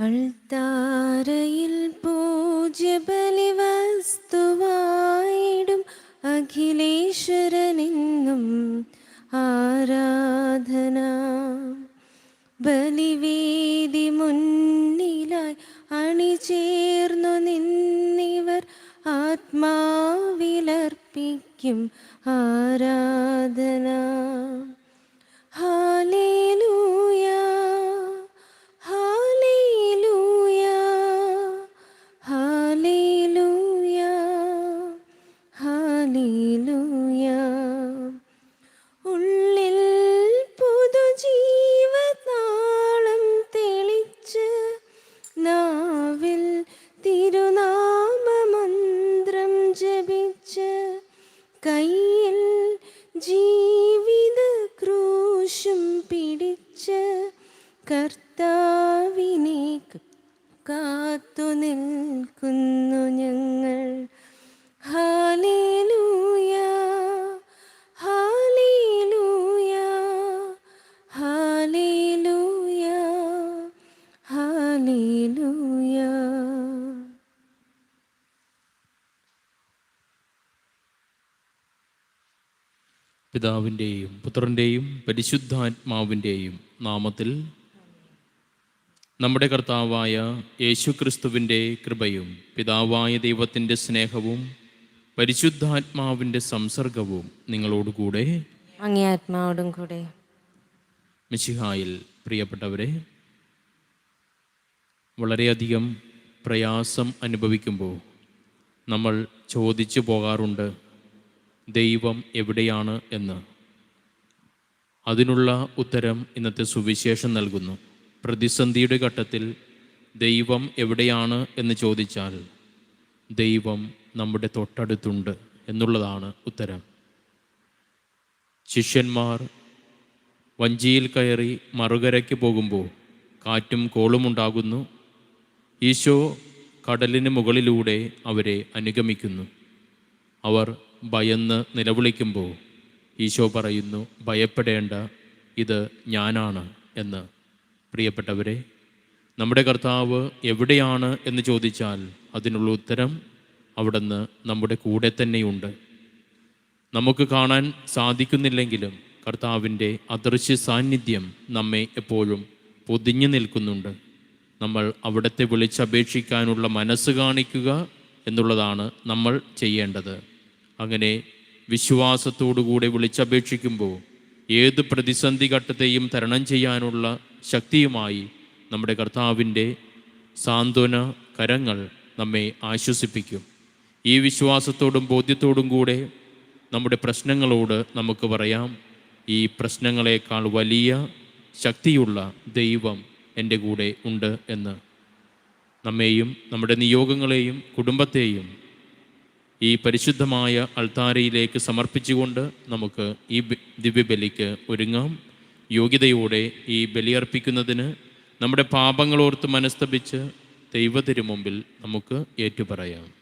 അൾത്താരയിൽ പൂജ്യബലി വസ്തുവായിടും അഖിലേശ്വരനെങ്ങും ആരാധന. ബലിവേദി മുന്നിലായി അണിചേർന്നു നിന്നിവർ ആത്മാവിലർപ്പിക്കും ആരാധന. പിതാവിന്റെയും പുത്രന്റെയും പരിശുദ്ധാത്മാവിന്റെയും നാമത്തിൽ നമ്മുടെ കർത്താവായ യേശുക്രിസ്തുവിന്റെ കൃപയും പിതാവായ ദൈവത്തിന്റെ സ്നേഹവും പരിശുദ്ധാത്മാവിന്റെ സംസർഗവും നിങ്ങളോടുകൂടെ. അങ്ങേ ആത്മാവോടും കൂടെ. മിശിഹായിൽ പ്രിയപ്പെട്ടവരെ വളരെയധികം പ്രയാസം അനുഭവിക്കുമ്പോൾ നമ്മൾ ചോദിച്ചു പോകാറുണ്ട് ദൈവം എവിടെയാണ് എന്ന്. അതിനുള്ള ഉത്തരം ഇന്നത്തെ സുവിശേഷം നൽകുന്നു. പ്രതിസന്ധിയുടെ ഘട്ടത്തിൽ ദൈവം എവിടെയാണ് എന്ന് ചോദിച്ചാൽ ദൈവം നമ്മുടെ തൊട്ടടുത്തുണ്ട് എന്നുള്ളതാണ് ഉത്തരം. ശിഷ്യന്മാർ വഞ്ചിയിൽ കയറി മറുകരയ്ക്ക് പോകുമ്പോൾ കാറ്റും കോളും ഉണ്ടാകുന്നു. ഈശോ കടലിന് മുകളിലൂടെ അവരെ അനുഗമിക്കുന്നു. അവർ ഭയന്ന് നിലവിളിക്കുമ്പോൾ ഈശോ പറയുന്നു ഭയപ്പെടേണ്ട ഇത് ഞാനാണ് എന്ന്. പ്രിയപ്പെട്ടവരെ നമ്മുടെ കർത്താവ് എവിടെയാണ് എന്ന് ചോദിച്ചാൽ അതിനുള്ള ഉത്തരം അവിടുന്ന് നമ്മുടെ കൂടെ തന്നെയുണ്ട്. നമുക്ക് കാണാൻ സാധിക്കുന്നില്ലെങ്കിലും കർത്താവിന്റെ അദൃശ്യ സാന്നിധ്യം നമ്മെ എപ്പോഴും പൊതിഞ്ഞു നിൽക്കുന്നുണ്ട്. നമ്മൾ അവിടത്തെ വിളിച്ചപേക്ഷിക്കാനുള്ള മനസ്സ് കാണിക്കുക എന്നുള്ളതാണ് നമ്മൾ ചെയ്യേണ്ടത്. അങ്ങനെ വിശ്വാസത്തോടുകൂടെ വിളിച്ചപേക്ഷിക്കുമ്പോൾ ഏത് പ്രതിസന്ധി ഘട്ടത്തെയും തരണം ചെയ്യാനുള്ള ശക്തിയുമായി നമ്മുടെ കർത്താവിന്റെ സാന്ത്വന കരങ്ങൾ നമ്മെ ആശ്വസിപ്പിക്കും. ഈ വിശ്വാസത്തോടും ബോധ്യത്തോടും കൂടെ നമ്മുടെ പ്രശ്നങ്ങളോട് നമുക്ക് പറയാം. ഈ പ്രശ്നങ്ങളെക്കാൾ വലിയ ശക്തിയുള്ള ദൈവം എന്റെ കൂടെ ഉണ്ട് എന്ന്. നമ്മെയും നമ്മുടെ നിയോഗങ്ങളെയും കുടുംബത്തെയും ഈ പരിശുദ്ധമായ അൾത്താരയിലേക്ക് സമർപ്പിച്ചുകൊണ്ട് നമുക്ക് ഈ ദിവ്യബലിക്ക് ഒരുങ്ങാം. യോഗ്യതയോടെ ഈ ബലിയർപ്പിക്കുന്നതിന് നമ്മുടെ പാപങ്ങളോർത്ത് മനസ്തപിച്ച് ദൈവത്തിനു മുമ്പിൽ നമുക്ക് ഏറ്റുപറയാം.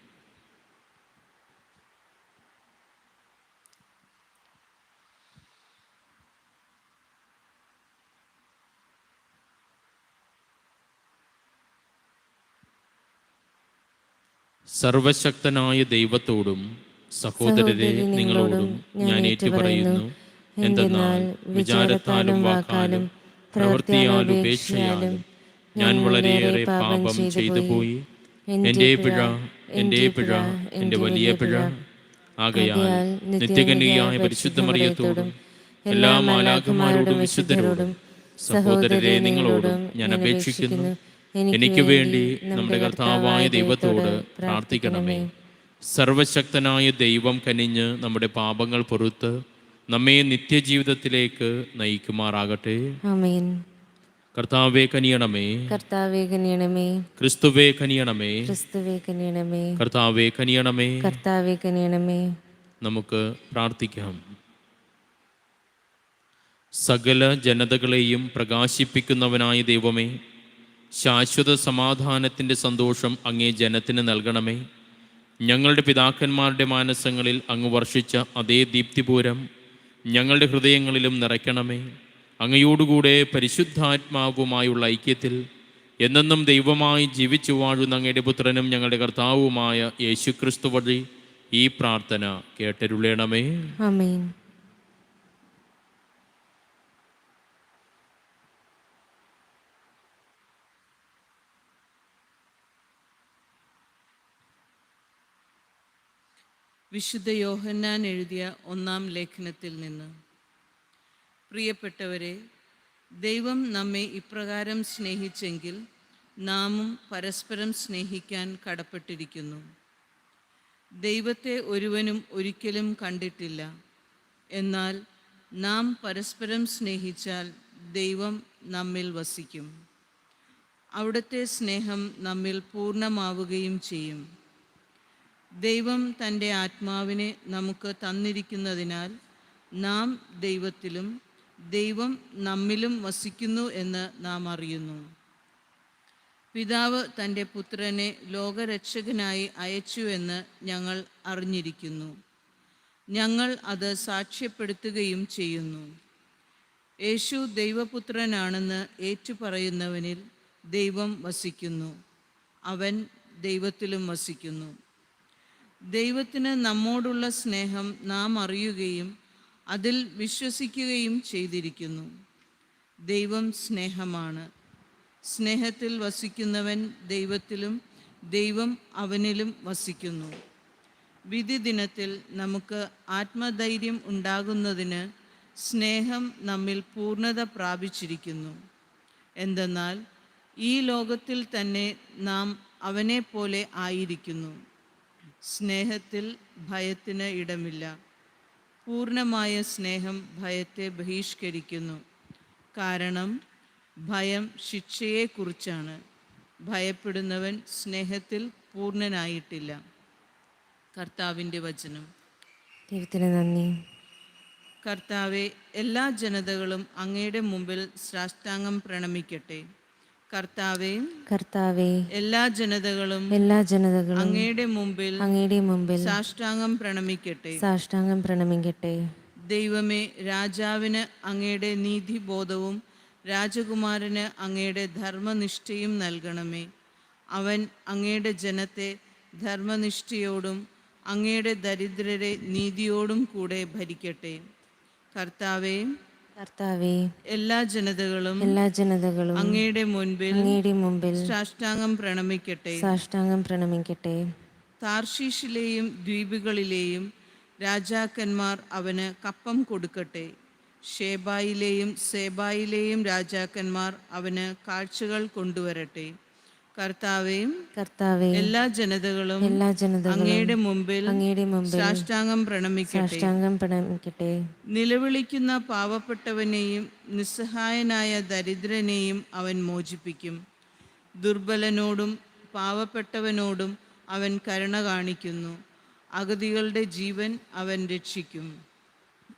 സർവശക്തനായ ദൈവത്തോടും സഹോദരരെ നിങ്ങളോടും ഞാൻ ഏറ്റുപറയുന്നു. എന്തെന്നാൽ വിചാരത്താലും വാക്കാലും പ്രവൃത്തിയാലും ഉപേക്ഷയാലും ഞാൻ വളരെയേറെ പാപം ചെയ്തു പോയി. എന്റെ പിഴ എന്റെ പിഴ എന്റെ വലിയ പിഴ. ആകയാൽ നിത്യകന്യകയായ പരിശുദ്ധ മറിയത്തോടും എല്ലാ മാലാഖമാരോടും വിശുദ്ധരോടും സഹോദരരെ നിങ്ങളോടും ഞാൻ അപേക്ഷിക്കുന്നു. എനിക്ക് വേണ്ടി നമ്മുടെ കർത്താവായ ദൈവത്തോട് പ്രാർത്ഥിക്കണമേ. സർവശക്തനായ ദൈവം കനിഞ്ഞ് നമ്മുടെ പാപങ്ങൾ പൊറുത്ത് നമ്മെ നിത്യജീവിതത്തിലേക്ക് നയിക്കുമാറാകട്ടെ. കർത്താവേ കനിയണമേ. കർത്താവേ കനിയണമേ. ക്രിസ്തുവേ കനിയണമേ. ക്രിസ്തുവേ കനിയണമേ. കർത്താവേ കനിയണമേ. കർത്താവേ കനിയണമേ. നമുക്ക് പ്രാർത്ഥിക്കാം. സകല ജനതകളെയും പ്രകാശിപ്പിക്കുന്നവനായ ദൈവമേ ശാശ്വത സമാധാനത്തിന്റെ സന്തോഷം അങ്ങേ ജനത്തിന് നൽകണമേ. ഞങ്ങളുടെ പിതാക്കന്മാരുടെ മാനസങ്ങളിൽ അങ്ങ് വർഷിച്ച അതേ ദീപ്തിപൂരം ഞങ്ങളുടെ ഹൃദയങ്ങളിലും നിറയ്ക്കണമേ. അങ്ങയോടുകൂടെ പരിശുദ്ധാത്മാവുമായുള്ള ഐക്യത്തിൽ എന്നെന്നും ദൈവമായി ജീവിച്ചു വാഴുന്ന അങ്ങയുടെ പുത്രനും ഞങ്ങളുടെ കർത്താവുമായ യേശുക്രിസ്തു വഴി ഈ പ്രാർത്ഥന കേട്ടരുളേണമേ. വിശുദ്ധ യോഹന്നാൻ എഴുതിയ ഒന്നാം ലേഖനത്തിൽ നിന്ന്. പ്രിയപ്പെട്ടവരെ ദൈവം നമ്മെ ഇപ്രകാരം സ്നേഹിച്ചെങ്കിൽ നാമും പരസ്പരം സ്നേഹിക്കാൻ കടപ്പെട്ടിരിക്കുന്നു. ദൈവത്തെ ഒരുവനും ഒരിക്കലും കണ്ടിട്ടില്ല. എന്നാൽ നാം പരസ്പരം സ്നേഹിച്ചാൽ ദൈവം നമ്മിൽ വസിക്കും. അവിടുത്തെ സ്നേഹം നമ്മിൽ പൂർണമാവുകയും ചെയ്യും. ദൈവം തന്റെ ആത്മാവിനെ നമുക്ക് തന്നിരിക്കുന്നതിനാൽ നാം ദൈവത്തിലും ദൈവം നമ്മിലും വസിക്കുന്നു എന്ന് നാം അറിയുന്നു. പിതാവ് തന്റെ പുത്രനെ ലോകരക്ഷകനായി അയച്ചു എന്ന് ഞങ്ങൾ അറിഞ്ഞിരിക്കുന്നു. ഞങ്ങൾ അത് സാക്ഷ്യപ്പെടുത്തുകയും ചെയ്യുന്നു. യേശു ദൈവപുത്രനാണെന്ന് ഏറ്റുപറയുന്നവനിൽ ദൈവം വസിക്കുന്നു. അവൻ ദൈവത്തിലും വസിക്കുന്നു. ദൈവത്തിന് നമ്മോടുള്ള സ്നേഹം നാം അറിയുകയും അതിൽ വിശ്വസിക്കുകയും ചെയ്തിരിക്കുന്നു. ദൈവം സ്നേഹമാണ്. സ്നേഹത്തിൽ വസിക്കുന്നവൻ ദൈവത്തിലും ദൈവം അവനിലും വസിക്കുന്നു. വിധി ദിനത്തിൽ നമുക്ക് ആത്മധൈര്യം ഉണ്ടാകുന്നതിന് സ്നേഹം നമ്മിൽ പൂർണത പ്രാപിച്ചിരിക്കുന്നു. എന്തെന്നാൽ ഈ ലോകത്തിൽ തന്നെ നാം അവനെപ്പോലെ ആയിരിക്കുന്നു. സ്നേഹത്തിൽ ഭയത്തിന് ഇടമില്ല. പൂർണമായ സ്നേഹം ഭയത്തെ ബഹിഷ്കരിക്കുന്നു. കാരണം ഭയം ശിക്ഷയെക്കുറിച്ചാണ്. ഭയപ്പെടുന്നവൻ സ്നേഹത്തിൽ പൂർണനായിട്ടില്ല കർത്താവിന്റെ വചനം. ദൈവത്തിന് നന്ദി. കർത്താവെ എല്ലാ ജനതകളും അങ്ങയുടെ മുമ്പിൽ സാഷ്ടാംഗം പ്രണമിക്കട്ടെ. കർത്താവെ കർത്താവേ എല്ലാ ജനതകളും എല്ലാ ജനതകളും അങ്ങയുടെ മുമ്പിൽ അങ്ങയുടെ മുമ്പിൽ സാഷ്ടാംഗം പ്രണമിക്കട്ടെ. സാഷ്ടാംഗം പ്രണമിക്കട്ടെ. ദൈവമേ രാജാവിന് അങ്ങയുടെ നീതിബോധവും രാജകുമാരന് അങ്ങയുടെ ധർമ്മനിഷ്ഠയും നൽകണമേ. അവൻ അങ്ങയുടെ ജനത്തെ ധർമ്മനിഷ്ഠയോടും അങ്ങയുടെ ദരിദ്രരെ നീതിയോടും കൂടെ ഭരിക്കട്ടെ. കർത്താവെ കർത്താവേ എല്ലാ ജനതകളും എല്ലാ ജനതകളും അങ്ങയുടെ മുൻപിൽ അങ്ങയുടെ മുമ്പിൽ സാഷ്ടാംഗം പ്രണമിക്കട്ടെ. സാഷ്ടാംഗം പ്രണമിക്കട്ടെ. താർഷീഷിലെയും ദ്വീപുകളിലെയും രാജാക്കന്മാർ അവന് കപ്പം കൊടുക്കട്ടെ. ഷേബായിലെയും സേബായിലെയും രാജാക്കന്മാർ അവന് കാഴ്ചകൾ കൊണ്ടുവരട്ടെ. കർത്താവെ കർത്താവേ എല്ലാ ജനതകളും എല്ലാ ജനതകളും അങ്ങയുടെ മുമ്പിൽ അങ്ങയുടെ മുമ്പിൽ സാഷ്ടാംഗം പ്രണമിക്കട്ടെ. സാഷ്ടാംഗം പ്രണമിക്കട്ടെ. നിലവിളിക്കുന്ന പാവപ്പെട്ടവനെയും നിസ്സഹായനായ ദരിദ്രനെയും അവൻ മോചിപ്പിക്കും. ദുർബലനോടും പാവപ്പെട്ടവനോടും അവൻ കരുണ കാണിക്കുന്നു. അഗതികളുടെ ജീവൻ അവൻ രക്ഷിക്കും.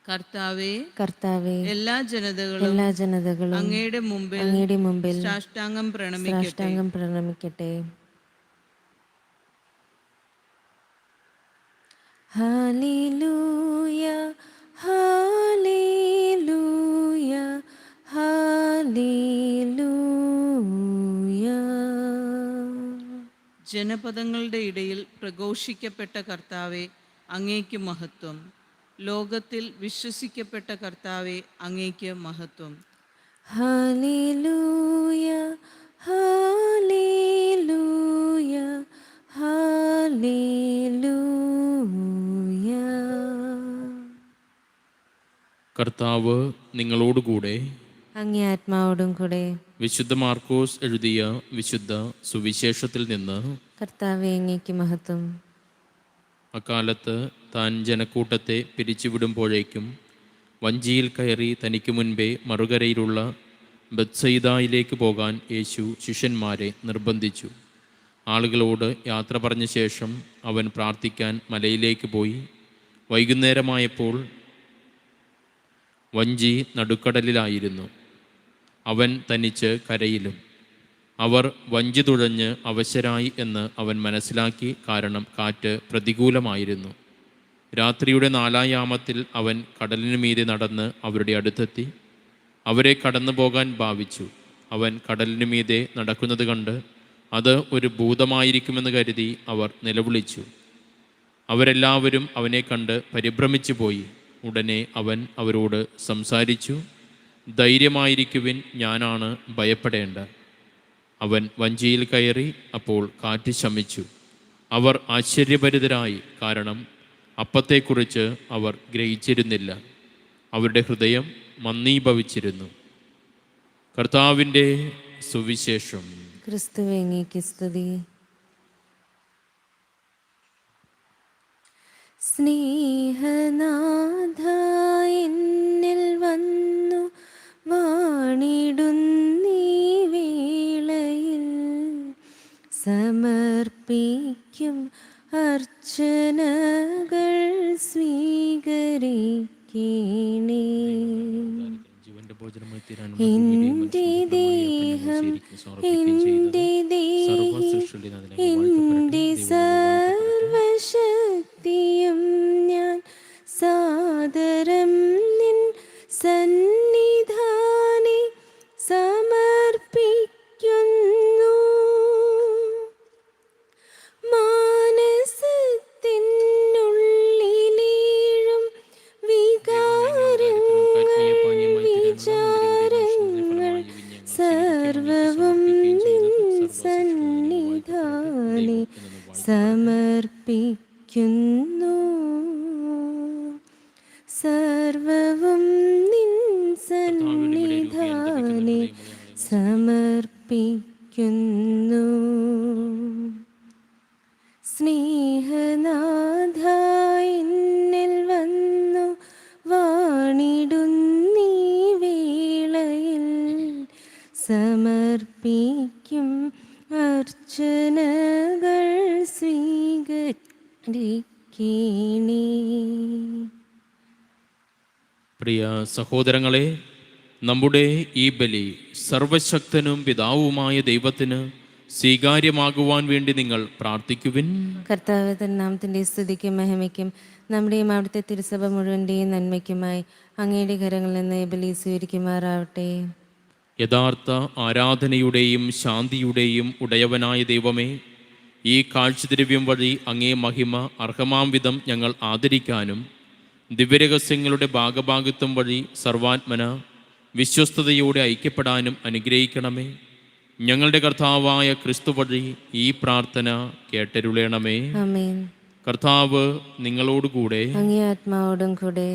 കർത്താവെ കർത്താവേ എല്ലാ ജനതകളും എല്ലാ ജനതകളും അങ്ങയുടെ മുമ്പിൽ അങ്ങയുടെ മുമ്പിൽ സാഷ്ടാംഗം പ്രണമിക്കട്ടെ. സാഷ്ടാംഗം പ്രണമിക്കട്ടെ. ഹല്ലേലൂയ ഹല്ലേലൂയ ഹല്ലേലൂയ ജനപദങ്ങളുടെ ഇടയിൽ പ്രഘോഷിക്കപ്പെട്ട കർത്താവെ അങ്ങേക്ക് മഹത്വം. ലോകത്തിൽ വിശ്വസിക്കപ്പെട്ട കർത്താവെ അങ്ങേക്ക് മഹത്വം. ഹലിലൂയ ഹലിലൂയ ഹലിലൂയ കർത്താവ് നിങ്ങളോടുകൂടെ. അങ്ങേ ആത്മാവോടും കൂടെ. വിശുദ്ധ മാർക്കോസ് എഴുതിയ വിശുദ്ധ സുവിശേഷത്തിൽ നിന്ന് കർത്താവെ അങ്ങേക്ക് മഹത്വം. അക്കാലത്ത് താൻ ജനക്കൂട്ടത്തെ പിരിച്ചുവിടുമ്പോഴേക്കും വഞ്ചിയിൽ കയറി തനിക്ക് മുൻപേ മറുകരയിലുള്ള ബത്സൈദായിലേക്ക് പോകാൻ യേശു ശിഷ്യന്മാരെ നിർബന്ധിച്ചു. ആളുകളോട് യാത്ര പറഞ്ഞ ശേഷം അവൻ പ്രാർത്ഥിക്കാൻ മലയിലേക്ക് പോയി. വൈകുന്നേരമായപ്പോൾ വഞ്ചി നടുക്കടലിലായിരുന്നു. അവൻ തനിച്ച് കരയിലും അവർ വഞ്ചി തുഴഞ്ഞ് അവശരായി എന്ന് അവൻ മനസ്സിലാക്കി കാരണം കാറ്റ് പ്രതികൂലമായിരുന്നു. രാത്രിയുടെ നാലായാമത്തിൽ അവൻ കടലിനു മീതെ നടന്ന് അവരുടെ അടുത്തെത്തി. അവരെ കടന്നു പോകാൻ ഭാവിച്ചു. അവൻ കടലിനു മീതെ നടക്കുന്നത് കണ്ട് അത് ഒരു ഭൂതമായിരിക്കുമെന്ന് കരുതി അവർ നിലവിളിച്ചു. അവരെല്ലാവരും അവനെ കണ്ട് പരിഭ്രമിച്ചു പോയി. ഉടനെ അവൻ അവരോട് സംസാരിച്ചു ധൈര്യമായിരിക്കുവിൻ ഞാനാണ് ഭയപ്പെടേണ്ട. അവൻ വഞ്ചിയിൽ കയറി അപ്പോൾ കാറ്റ് ശമിച്ചു. അവർ ആശ്ചര്യഭരിതരായി കാരണം അപ്പത്തെക്കുറിച്ച് അവർ ഗ്രഹിച്ചിരുന്നില്ല. അവരുടെ ഹൃദയം മന്ദീഭവിച്ചിരുന്നു. കർത്താവിന്റെ സുവിശേഷം. ക്രിസ്തുവേ അങ്ങേക്ക് സ്തുതി. സ്നേഹനാഥ Sen സഹോദരങ്ങളെ നമ്മുടെ ഈ ബലി സർവശക്തനും പിതാവുമായ ദൈവത്തിന് സ്വീകാര്യമാകുവാൻ വേണ്ടി നിങ്ങൾ പ്രാർത്ഥിക്കുവിൻ. കർത്താവ് തൻ നാമത്തിന്റെ സ്തുതിക്കും മഹിമയ്ക്കും നമ്മുടെയും അവിടുത്തെ തിരുസഭ മുഴുവന്റെയും നന്മയ്ക്കുമായി അങ്ങയുടെ കരങ്ങളിൽ നിന്ന് ഈ ബലി സ്വീകരിക്കുമാറാവട്ടെ. യഥാർത്ഥ ആരാധനയുടെയും ശാന്തിയുടെയും ഉടയവനായ ദൈവമേ ഈ കാഴ്ചദ്രവ്യം വഴി അങ്ങേ മഹിമ അർഹമാം വിധം ഞങ്ങൾ ആദരിക്കാനും ദിവ്യരഹസ്യങ്ങളുടെ ഭാഗഭാഗിത്വം വഴി സർവാത്മന വിശ്വസ്തയോടെ ഐക്യപ്പെടാനും അനുഗ്രഹിക്കണമേ. ഞങ്ങളുടെ കർത്താവായ ക്രിസ്തു വഴി ഈ പ്രാർത്ഥന കേട്ടരുളേണമേ. കർത്താവ് നിങ്ങളോടുകൂടെ ആത്മാവോടും കൂടെ.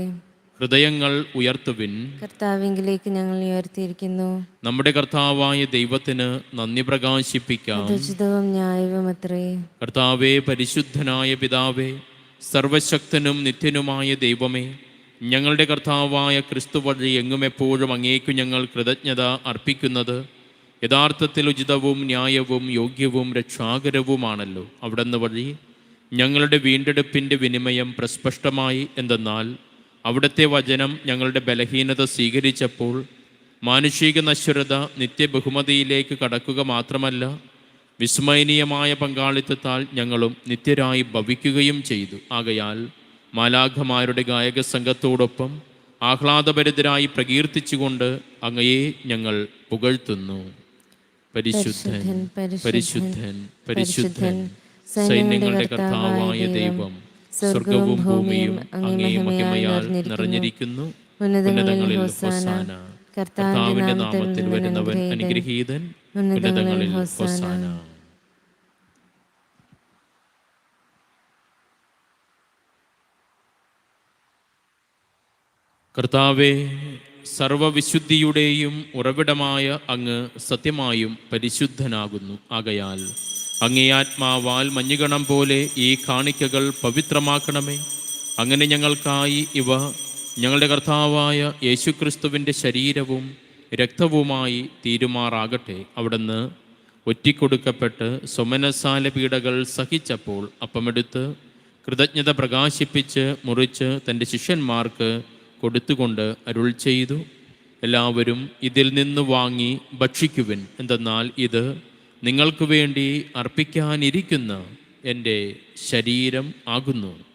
ഹൃദയങ്ങൾ ഉയർത്തുവിൻ. കർത്താവിംഗിലേക്ക് ഞങ്ങൾ ഉയർത്തിയിരിക്കുന്നു. നമ്മുടെ കർത്താവായ ദൈവത്തിന് നന്ദി പ്രകാശിപ്പിക്കാം. ഉചിതവും ന്യായവും അത്രേ കർത്താവേ പരിശുദ്ധനായ പിതാവേ സർവശക്തനും നിത്യനുമായ ദൈവമേ ഞങ്ങളുടെ കർത്താവായ ക്രിസ്തു വഴി എങ്ങും എപ്പോഴും അങ്ങേക്കു ഞങ്ങൾ കൃതജ്ഞത അർപ്പിക്കുന്നത് യഥാർത്ഥത്തിൽ ഉചിതവും ന്യായവും യോഗ്യവും രക്ഷാകരവുമാണല്ലോ. അവിടുന്ന് വഴി ഞങ്ങളുടെ വീണ്ടെടുപ്പിന്റെ വിനിമയം പ്രസ്പഷ്ടമായി എന്തെന്നാൽ അവിടുത്തെ വചനം ഞങ്ങളുടെ ബലഹീനത സ്വീകരിച്ചപ്പോൾ മാനുഷിക നശ്വരത നിത്യബഹുമതിയിലേക്ക് കടക്കുക മാത്രമല്ല വിസ്മയനീയമായ പങ്കാളിത്തത്താൽ ഞങ്ങളും നിത്യരായി ഭവിക്കുകയും ചെയ്തു. ആകയാൽ മാലാഖമാരുടെ ഗായക സംഘത്തോടൊപ്പം ആഹ്ലാദഭരിതരായി പ്രകീർത്തിച്ചുകൊണ്ട് അങ്ങയെ ഞങ്ങൾ പുകഴ്ത്തുന്നു. പരിശുദ്ധൻ പരിശുദ്ധൻ പരിശുദ്ധൻ സൈന്യങ്ങളുടെ കർത്താവായ ദൈവം സ്വർഗവും ഭൂമിയും അങ്ങേ മഹിമയാൽ നിറഞ്ഞിരിക്കുന്നു. ഉന്നതങ്ങളിൽ ഹോസാന. കർത്താവിന്റെ നാമത്തിൽ വരുന്നവൻ അനുഗ്രഹീതൻ ഉന്നതങ്ങളിൽ ഹൊസാന. കർത്താവെ സർവവിശുദ്ധിയുടെയും ഉറവിടമായ അങ്ങ് സത്യമായും പരിശുദ്ധനാകുന്നു. ആകയാൽ അങ്ങേ ആത്മാവാൽ മഞ്ഞുകണം പോലെ ഈ കാണിക്കകൾ പവിത്രമാക്കണമേ. അങ്ങനെ ഞങ്ങൾക്കായി ഇവ ഞങ്ങളുടെ കർത്താവായ യേശുക്രിസ്തുവിന്റെ ശരീരവും രക്തവുമായി തീരുമാറാകട്ടെ. അവിടുന്ന് ഒറ്റിക്കൊടുക്കപ്പെട്ട് സ്വമനസാല പീഡകൾ സഹിച്ചപ്പോൾ അപ്പമെടുത്ത് കൃതജ്ഞത പ്രകാശിപ്പിച്ച് മുറിച്ച് തന്റെ ശിഷ്യന്മാർക്ക് കൊടുത്തുകൊണ്ട് അരുൾ ചെയ്തു. എല്ലാവരും ഇതിൽ നിന്ന് വാങ്ങി ഭക്ഷിക്കുവിൻ. എന്തെന്നാൽ ഇത് നിങ്ങൾക്ക് വേണ്ടി അർപ്പിക്കാനിരിക്കുന്ന എന്റെ ശരീരം ആകുന്നു.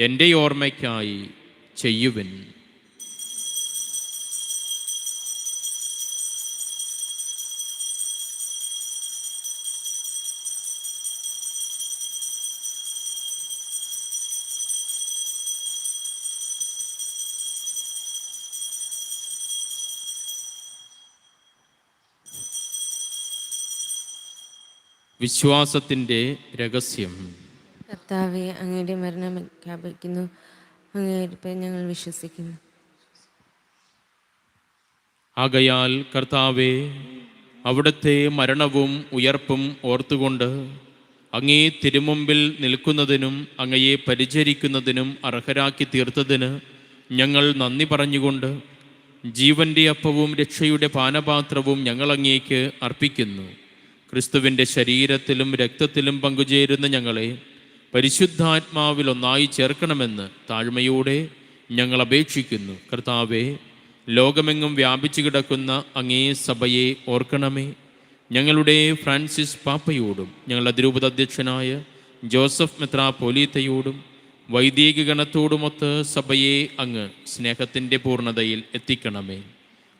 എന്റെ ഓർമ്മയ്ക്കായി ചെയ്യുവിൻ. വിശ്വാസത്തിന്റെ രഹസ്യം. കർത്താവെ അങ്ങയുടെ മരണം പ്രഖ്യാപിക്കുന്നു അങ്ങേരിപ്പെ ഞങ്ങൾ വിശ്വസിക്കുന്നു. ആകയാൽ കർത്താവെ അവിടുത്തെ മരണവും ഉയർപ്പും ഓർത്തുകൊണ്ട് അങ്ങേ തിരുമുമ്പിൽ നിൽക്കുന്നതിനും അങ്ങയെ പരിചരിക്കുന്നതിനും അർഹരാക്കി തീർത്തതിന് ഞങ്ങൾ നന്ദി പറഞ്ഞുകൊണ്ട് ജീവന്റെ അപ്പവും രക്ഷയുടെ പാനപാത്രവും ഞങ്ങൾ അങ്ങേക്ക് അർപ്പിക്കുന്നു. ക്രിസ്തുവിന്റെ ശരീരത്തിലും രക്തത്തിലും പങ്കുചേരുന്ന ഞങ്ങളെ പരിശുദ്ധാത്മാവിൽ ഒന്നായി ചേർക്കണമെന്ന് താഴ്മയോടെ ഞങ്ങൾ അപേക്ഷിക്കുന്നു. കർത്താവെ ലോകമെങ്ങും വ്യാപിച്ചു കിടക്കുന്ന അങ്ങേ സഭയെ ഓർക്കണമേ. ഞങ്ങളുടെ ഫ്രാൻസിസ് പാപ്പയോടും ഞങ്ങളുടെ അതിരൂപത അധ്യക്ഷനായ ജോസഫ് മെത്ര പോലീത്തയോടും വൈദിക ഗണത്തോടുമൊത്ത് സഭയെ അങ്ങ് സ്നേഹത്തിന്റെ പൂർണതയിൽ എത്തിക്കണമേ.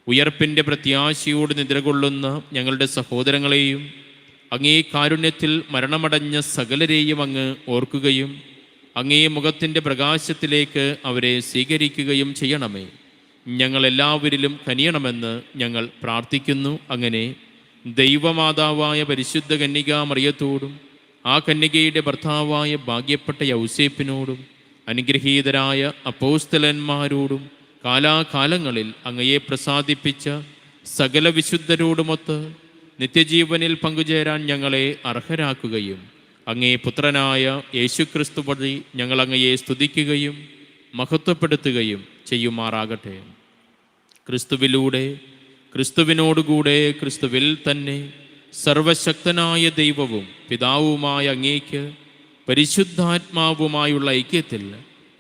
ഉയർപ്പിന്റെ പ്രത്യാശയോട് നിദ്രകൊള്ളുന്ന ഞങ്ങളുടെ സഹോദരങ്ങളെയും അങ്ങേ കാരുണ്യത്തിൽ മരണമടഞ്ഞ സകലരെയും അങ്ങ് ഓർക്കുകയും അങ്ങേ മുഖത്തിന്റെ പ്രകാശത്തിലേക്ക് അവരെ സ്വീകരിക്കുകയും ചെയ്യണമേ. ഞങ്ങളെല്ലാവരിലും കനിയണമെന്ന് ഞങ്ങൾ പ്രാർത്ഥിക്കുന്നു. അങ്ങനെ ദൈവമാതാവായ പരിശുദ്ധ കന്യക മറിയത്തോടും ആ കന്യകയുടെ ഭർത്താവായ ഭാഗ്യപ്പെട്ട യൗസേപ്പിനോടും അനുഗ്രഹീതരായ അപ്പോസ്തലന്മാരോടും കാലാകാലങ്ങളിൽ അങ്ങയെ പ്രസാദിപ്പിച്ച സകല വിശുദ്ധരോടുമൊത്ത് നിത്യജീവനിൽ പങ്കുചേരാൻ ഞങ്ങളെ അർഹരാക്കുകയും അങ്ങേ പുത്രനായ യേശുക്രിസ്തു വഴി ഞങ്ങൾ അങ്ങയെ സ്തുതിക്കുകയും മഹത്വപ്പെടുത്തുകയും ചെയ്യുമാറാകട്ടെ. ക്രിസ്തുവിലൂടെ ക്രിസ്തുവിനോടുകൂടെ ക്രിസ്തുവിൽ തന്നെ സർവശക്തനായ ദൈവവും പിതാവുമായ അങ്ങേക്ക് പരിശുദ്ധാത്മാവുമായുള്ള ഐക്യത്തിൽ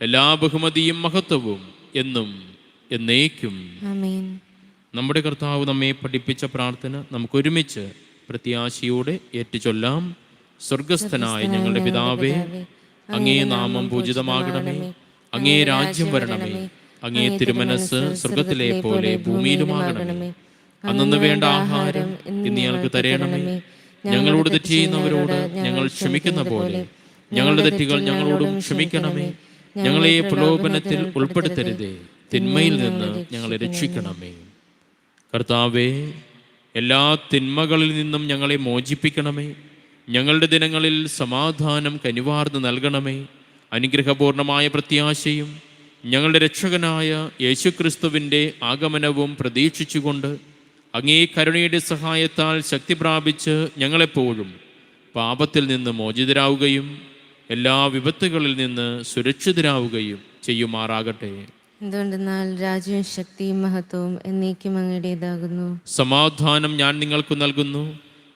എല്ലാ ബഹുമതിയും മഹത്വവും എന്നും എന്നേക്കും. നമ്മുടെ കർത്താവ് നമ്മെ പഠിപ്പിച്ച പ്രാർത്ഥന നമുക്കൊരുമിച്ച് പ്രത്യാശയോടെ ഏറ്റുചൊല്ലാം. സ്വർഗസ്ഥനായ ഞങ്ങളുടെ പിതാവേ അങ്ങേ നാമം പൂജിതമാകണമേ അങ്ങേ രാജ്യം വരണമേ അങ്ങേ തിരുമനസ് സ്വർഗത്തിലെ പോലെ ഭൂമിയിലുമാകണമേ അന്നു വേണ്ട ആഹാരം ഇന്ന് ഞങ്ങൾക്ക് തരയണമേ ഞങ്ങളോട് തെറ്റ് ചെയ്യുന്നവരോട് ഞങ്ങൾ ക്ഷമിക്കുന്ന പോലെ ഞങ്ങളുടെ തെറ്റുകൾ ഞങ്ങളോടും ക്ഷമിക്കണമേ ഞങ്ങളെ പ്രലോഭനത്തിൽ ഉൾപ്പെടുത്തരുതേ തിന്മയിൽ നിന്ന് ഞങ്ങളെ രക്ഷിക്കണമേ. കർത്താവേ എല്ലാ തിന്മകളിൽ നിന്നും ഞങ്ങളെ മോചിപ്പിക്കണമേ. ഞങ്ങളുടെ ദിനങ്ങളിൽ സമാധാനം കനിവാർന്ന് നൽകണമേ. അനുഗ്രഹപൂർണമായ പ്രത്യാശയും ഞങ്ങളുടെ രക്ഷകനായ യേശുക്രിസ്തുവിന്റെ ആഗമനവും പ്രതീക്ഷിച്ചുകൊണ്ട് അങ്ങേ കരുണയുടെ സഹായത്താൽ ശക്തി പ്രാപിച്ച് ഞങ്ങളെപ്പോഴും പാപത്തിൽ നിന്ന് മോചിതരാവുകയും എല്ലാ വിപത്തുകളിൽ നിന്ന് സുരക്ഷിതരാവുകയും ചെയ്യുമാറാകട്ടെ. എന്തുകൊണ്ടെന്നാൽ രാജ്യവും ശക്തിയും മഹത്വവും എന്നേക്കും അങ്ങയുടേതാകുന്നു. സമാധാനം ഞാൻ നിങ്ങൾക്ക് നൽകുന്നു.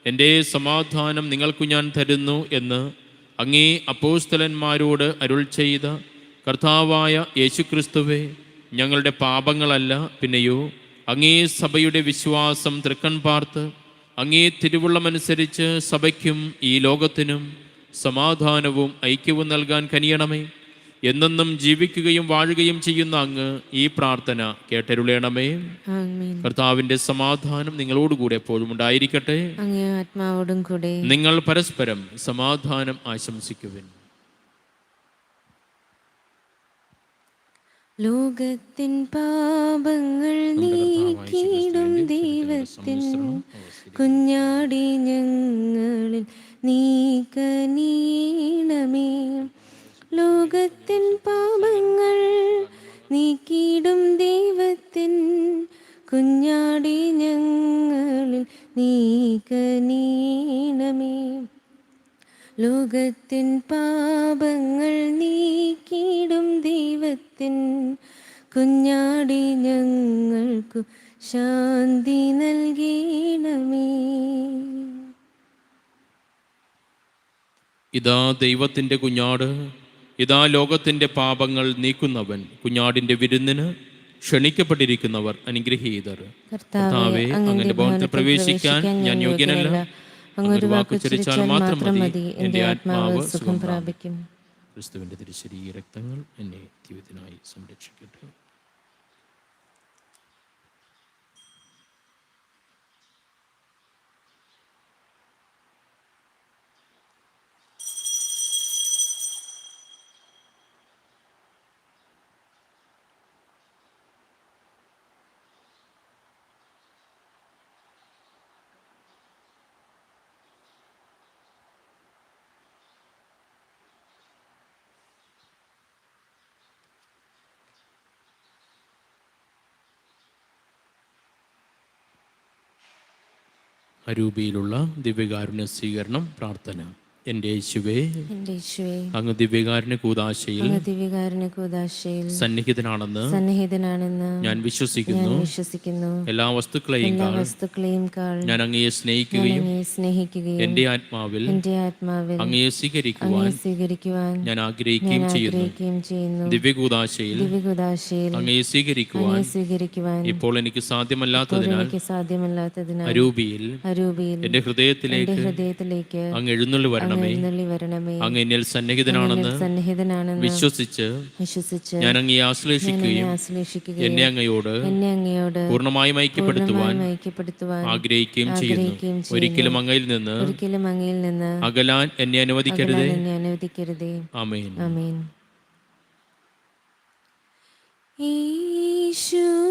എന്റെ സമാധാനം നിങ്ങൾക്കു ഞാൻ തരുന്നു എന്ന് അങ്ങേ അപ്പോസ്തലന്മാരോട് അരുൾ ചെയ്ത കർത്താവായ യേശുക്രിസ്തുവെ ഞങ്ങളുടെ പാപങ്ങളല്ല പിന്നെയോ അങ്ങേ സഭയുടെ വിശ്വാസം തൃക്കൺ പാർത്ത് അങ്ങേ തിരുവുള്ളമനുസരിച്ച് സഭയ്ക്കും ഈ ലോകത്തിനും സമാധാനവും ഐക്യവും നൽകാൻ കനിയണമേ. എന്നെന്നും ജീവിക്കുകയും വാഴുകയും ചെയ്യുന്ന അങ്ങ് ഈ പ്രാർത്ഥന കേട്ടരുളേണമേ. കർത്താവിന്റെ സമാധാനം നിങ്ങളോടുകൂടെ എപ്പോഴും ഉണ്ടായിരിക്കട്ടെ. ആത്മാവോടും കൂടെ. നിങ്ങൾ പരസ്പരം സമാധാനം ആശംസിക്കുവിൻ. ലോകത്തിൻ പാപങ്ങൾ നീക്കിയിടും ദൈവത്തിൻ കുഞ്ഞാടി ഞങ്ങളിൽ നീക്കനീണമേ ലോകത്തിൻ പാപങ്ങൾ നീക്കിയിടും ദൈവത്തിൻ കുഞ്ഞാടി ഞങ്ങളിൽ നീക്കനീണമേ. ലോകത്തിൻ പാപങ്ങൾ നീക്കിയിടും ദൈവത്തിൻ കുഞ്ഞാടി ഞങ്ങൾക്കു ശാന്തി നൽകണമേ. ഇതാ ദൈവത്തിന്റെ കുഞ്ഞാട്. ഇതാ ലോകത്തിന്റെ പാപങ്ങൾ നീക്കുന്നവൻ കുഞ്ഞാടിന്റെ വിരുന്നിന് ക്ഷണിക്കപ്പെട്ടിരിക്കുന്നവർ അനുഗ്രഹീതർ. കർത്താവേ അങ്ങനെ ഭവനത്തിൽ പ്രവേശിക്കാൻ ഞാൻ യോഗ്യനല്ല. അങ്ങൊരു വാക്ക് ചരിച്ചാൽ മാത്രം മതി. എന്റെ ആത്മാവ് സുഖം പ്രാപിക്കും. ക്രിസ്തുവിന്റെ തിരുശരീ രക്തങ്ങൾ എന്നെ ജീവിതത്തിനായി സംരക്ഷിക്കട്ടെ. അരൂപിയിലുള്ള ദിവ്യകാരുണ്യ സ്വീകരണം പ്രാർത്ഥന. എന്റെ യേശുവേ എന്റെ യേശുവേ അങ്ങ് ദിവ്യകാരുണ്യ കൂതാശയിൽ ദിവ്യകാരുണ്യ കൂതാശയിൽ സന്നിഹിതനാണെന്ന് സന്നിഹിതനാണെന്ന് ഞാൻ വിശ്വസിക്കുന്നു. വിശ്വസിക്കുന്നു. എല്ലാ വസ്തുക്കളെയും എല്ലാ വസ്തുക്കളെയും ഞാൻ അങ്ങയെ സ്നേഹിക്കുകയും സ്നേഹിക്കുകയും എന്റെ ആത്മാവിൽ എന്റെ ആത്മാവിൽ അങ്ങയെ സ്വീകരിക്കുവാൻ സ്വീകരിക്കുവാൻ ഞാൻ ആഗ്രഹിക്കുകയും ചെയ്യുന്നു. ദിവ്യകൂതാശയിൽ ദിവ്യകുദാശയിൽ അങ്ങയെ സ്വീകരിക്കുവാൻ സ്വീകരിക്കുവാൻ ഇപ്പോൾ എനിക്ക് സാധ്യമല്ലാത്തതിനാൽ എനിക്ക് സാധ്യമല്ലാത്തതിനാൽ അരൂപിയിൽ അരൂപിയിൽ എന്റെ ഹൃദയത്തിലേക്ക് എന്റെ ഹൃദയത്തിലേക്ക് അങ്ങ് എഴുന്നള്ളി എഴുന്നള്ളി വരണമേ. അങ്ങ് എന്നിൽ സന്നിഹിതനാണെന്ന് സന്നിഹിതനാണെന്ന് വിശ്വസിച്ച് വിശ്വസിച്ച് ഞാൻ അങ്ങയെ ആശ്ലേഷിക്കുകയും എന്നെ അങ്ങയോട് എന്നെ അങ്ങയോട് പൂർണമായും ഐക്യപ്പെടുത്തുവാൻ ആഗ്രഹിക്കുകയും ചെയ്യുന്നു. ഒരിക്കലും അങ്ങയിൽ നിന്ന് ഒരിക്കലും അങ്ങയിൽ നിന്ന് അകലാൻ എന്നെ അനുവദിക്കരുതേ. എന്നെ അനുവദിക്കരുതേ. ആമേൻ. ആമേൻ. യേശുവേ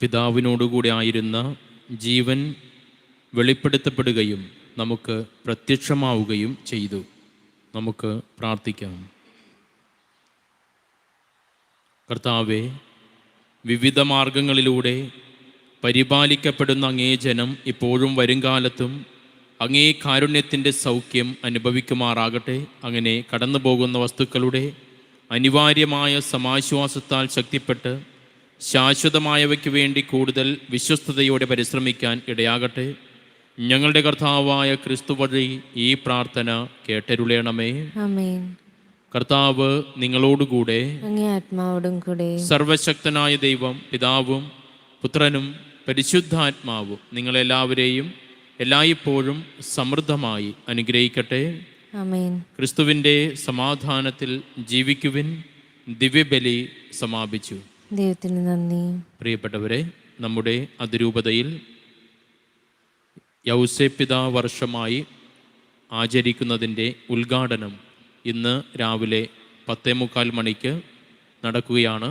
പിതാവിനോടുകൂടെ ആയിരുന്ന ജീവൻ വെളിപ്പെടുത്തപ്പെടുകയും നമുക്ക് പ്രത്യക്ഷമാവുകയും ചെയ്തു. നമുക്ക് പ്രാർത്ഥിക്കാം. കർത്താവെ വിവിധ മാർഗങ്ങളിലൂടെ പരിപാലിക്കപ്പെടുന്ന അങ്ങേ ജനം ഇപ്പോഴും വരുംകാലത്തും അങ്ങേ കാരുണ്യത്തിന്റെ സൗഖ്യം അനുഭവിക്കുമാറാകട്ടെ. അങ്ങനെ കടന്നു പോകുന്ന വസ്തുക്കളുടെ അനിവാര്യമായ സമാശ്വാസത്താൽ ശക്തിപ്പെട്ട് ശാശ്വതമായവയ്ക്ക് വേണ്ടി കൂടുതൽ വിശ്വസ്തയോടെ പരിശ്രമിക്കാൻ ഇടയാകട്ടെ. ഞങ്ങളുടെ കർത്താവായ ക്രിസ്തു വഴി ഈ പ്രാർത്ഥന കേട്ടരുളേണമേ. കർത്താവ് നിങ്ങളോടുകൂടെ. ആത്മാവോടും കൂടെ. സർവശക്തനായ ദൈവം പിതാവും പുത്രനും പരിശുദ്ധാത്മാവും നിങ്ങളെല്ലാവരെയും എല്ലായ്പ്പോഴും സമൃദ്ധമായി അനുഗ്രഹിക്കട്ടെ. ക്രിസ്തുവിന്റെ സമാധാനത്തിൽ ജീവിക്കുവിൻ. ദിവ്യബലി സമാപിച്ചു. ദൈവത്തിന് നന്ദി. പ്രിയപ്പെട്ടവരെ നമ്മുടെ അതിരൂപതയിൽ യൗസേപ്പിതാ വർഷമായി ആചരിക്കുന്നതിന്റെ ഉദ്ഘാടനം ഇന്ന് രാവിലെ പത്തേ മുക്കാൽ മണിക്ക് നടക്കുകയാണ്.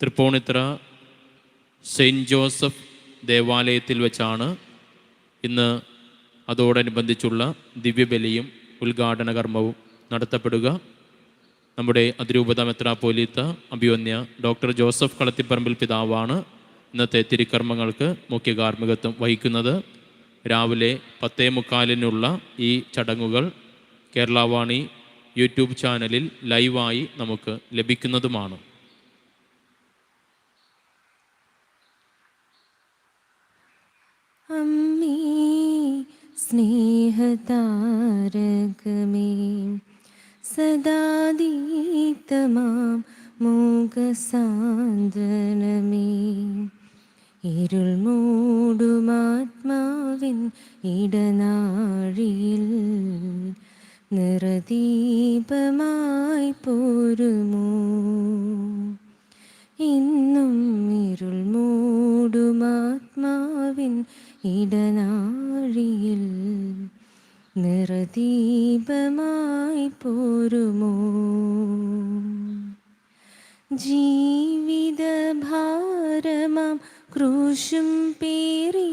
തൃപ്പൂണിത്തറ സെയിന്റ് ജോസഫ് ദേവാലയത്തിൽ വെച്ചാണ് ഇന്ന് അതോടനുബന്ധിച്ചുള്ള ദിവ്യബലിയും ഉദ്ഘാടന കർമ്മവും നടത്തപ്പെടുക. നമ്മുടെ അതിരൂപത മെത്രാപ്പോലീത്ത അഭിവന്യ ഡോക്ടർ ജോസഫ് കളത്തിപ്പറമ്പിൽ പിതാവാണ് ഇന്നത്തെ തിരുക്കർമ്മങ്ങൾക്ക് മുഖ്യ കാർമ്മികത്വം വഹിക്കുന്നത്. രാവിലെ പത്തേ മുക്കാലിനുള്ള ഈ ചടങ്ങുകൾ കേരളവാണി യൂട്യൂബ് ചാനലിൽ ലൈവായി നമുക്ക് ലഭിക്കുന്നതുമാണ്. അമ്മേ സ്നേഹതാരകമേ സദാ ദീപ്തമാം മൂകസാന്ത്വനമേ. ഇരുൾ മൂടുമാത്മാവിൻ ഇടനാഴിയിൽ നിറദീപമായി പോരുമോ? ഇന്നും ഇരുൾ മൂടുമാത്മാവിൻ ഇടനാഴിയിൽ നിറദീപമായി പോരുമോ? ജീവിത ഭാരമം ക്രൂശും പേറി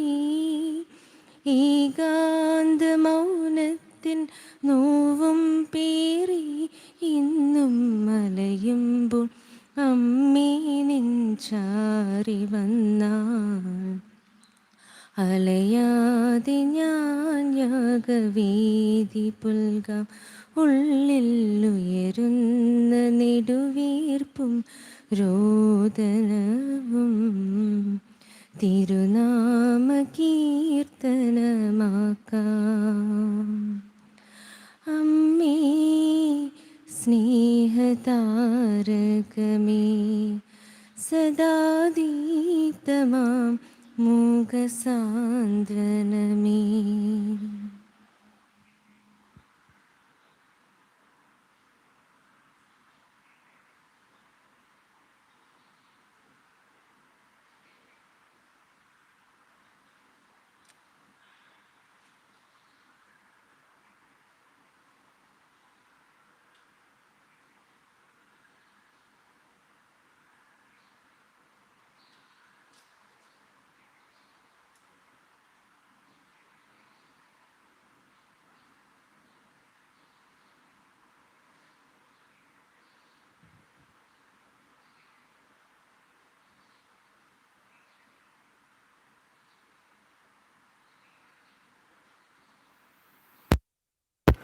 ഏകാന്ത മൗനത്തിൻ നോവും പേറി ഇന്നും മലയുമ്പോൾ അമ്മേ ചാരി വന്നാൽ അലയാതെ ഞാൻ യാഗവേദി പുൽകാം. ഉള്ളിൽ ഉയരുന്ന നെടുവീർപ്പും രോദനവും തിരുനാമ കീർത്തനമാക്കാം അമ്മേ സ്നേഹതാരകമേ സദാ മൂകസാന്ദ്രനമേ